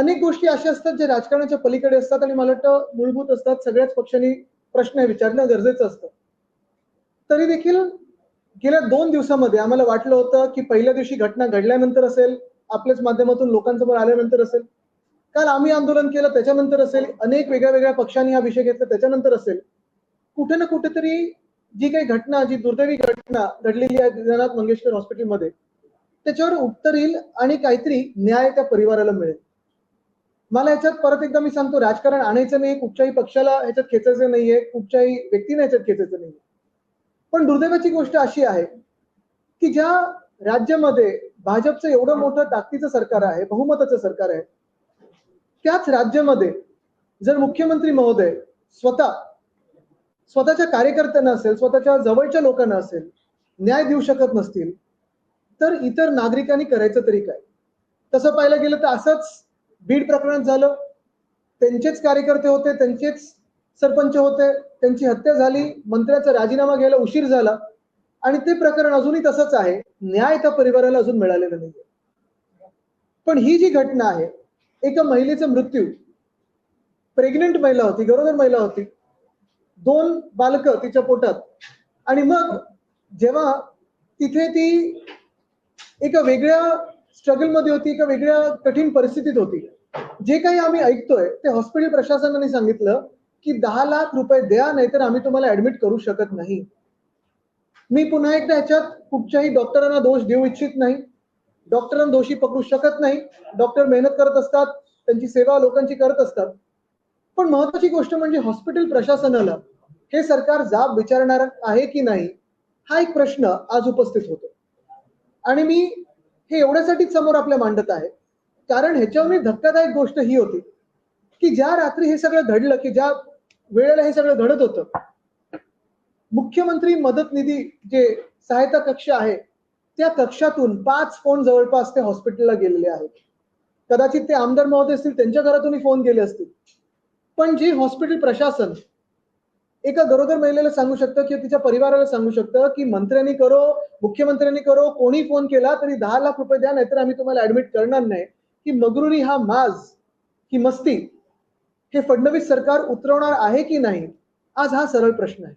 अनेक गोष्टी अशा असतात जे राजकारणाच्या पलीकडे असतात आणि मला वाटतं मूलभूत असतात. सगळ्याच पक्षांनी प्रश्न विचारणं गरजेचं असतं. तरी देखील गेल्या दोन दिवसामध्ये आम्हाला वाटलं होतं की पहिल्या दिवशी घटना घडल्यानंतर असेल आपल्याच माध्यमातून लोकांसमोर आल्यानंतर असेल काल आम्ही आंदोलन केलं त्याच्यानंतर असेल अनेक वेगळ्या वेगळ्या पक्षांनी हा विषय घेतला त्याच्यानंतर असेल. कुठे ना कुठेतरी जी काही घटना जी दुर्दैवी घटना घडलेली आहे दीनानाथ मंगेशकर हॉस्पिटलमध्ये त्याच्यावर उत्तर येईल आणि काहीतरी न्याय त्या परिवाराला मिळेल. मला याच्यात परत एकदा मी सांगतो राजकारण आणायचं नाही कुठच्याही पक्षाला याच्यात खेचायचं नाहीये कुठच्याही व्यक्तीने याच्यात खेचायचं नाहीये. पण दुर्दैवाची गोष्ट अशी आहे की ज्या राज्यामध्ये भाजपचं एवढं मोठं ताकदीचं सरकार आहे बहुमताचं सरकार आहे त्याच राज्यामध्ये जर मुख्यमंत्री महोदय स्वतः स्वतःच्या कार्यकर्त्यांना असेल स्वतःच्या जवळच्या लोकांना असेल न्याय देऊ शकत नसतील तर इतर नागरिकांनी करायचं तरी काय? तसं पाहायला गेलं तर असंच बीड प्रकरणात झालं. त्यांचेच कार्यकर्ते होते त्यांचेच सरपंच होते त्यांची हत्या झाली मंत्र्याचा राजीनामा घ्यायला उशीर झाला. आणि ते प्रकरण अजूनही तसंच आहे. न्याय त्या परिवाराला अजून मिळालेला नाहीये. पण ही जी घटना आहे एका महिलेचा मृत्यू प्रेग्नेंट महिला होती गरोदर महिला होती. दोन बालक तिच्या पोटात. आणि मग जेव्हा तिथे ती एका वेगळ्या स्ट्रगलमध्ये होती एका वेगळ्या कठीण परिस्थितीत होती. जे काही आम्ही ऐकतोय ते हॉस्पिटल प्रशासनाने सांगितलं की दहा लाख रुपये द्या नाहीतर आम्ही तुम्हाला ऍडमिट करू शकत नाही. मी पुन्हा एकदा ह्याच्यात कुठच्याही डॉक्टरांना दोष देऊ इच्छित नाही. डॉक्टरांना दोषी पकडू शकत नाही. डॉक्टर मेहनत करत असतात त्यांची सेवा लोकांची करत असतात. पण महत्वाची गोष्ट म्हणजे हॉस्पिटल प्रशासनाला हे सरकार जाब विचारणार आहे की नाही हा एक प्रश्न आज उपस्थित होतो. आणि मी हे एवढ्यासाठीच समोर आपल्या मांडत आहे कारण ह्याच्यावर धक्कादायक गोष्ट ही होती की ज्या रात्री हे सगळं घडलं की ज्या वेळेला हे सगळं घडत होतं मुख्यमंत्री मदत निधी जे सहायता कक्ष आहे त्या कक्षातून पाच फोन जवळपास ते हॉस्पिटलला गेलेले आहेत. कदाचित ते आमदार महोदय असतील त्यांच्या घरातूनही फोन गेले असतील. पण जे हॉस्पिटल प्रशासन एका गरोदर महिलेला सांगू शकतं किंवा तिच्या परिवाराला सांगू शकतं की मंत्र्यांनी करो मुख्यमंत्र्यांनी करो कोणी फोन केला तरी दहा लाख रुपये द्या नाहीतर आम्ही तुम्हाला ऍडमिट करणार नाही. की मगरुरी हा माज ही मस्ती हे फडणवीस सरकार उतरवणार आहे की नाही? आज हा सरळ प्रश्न आहे.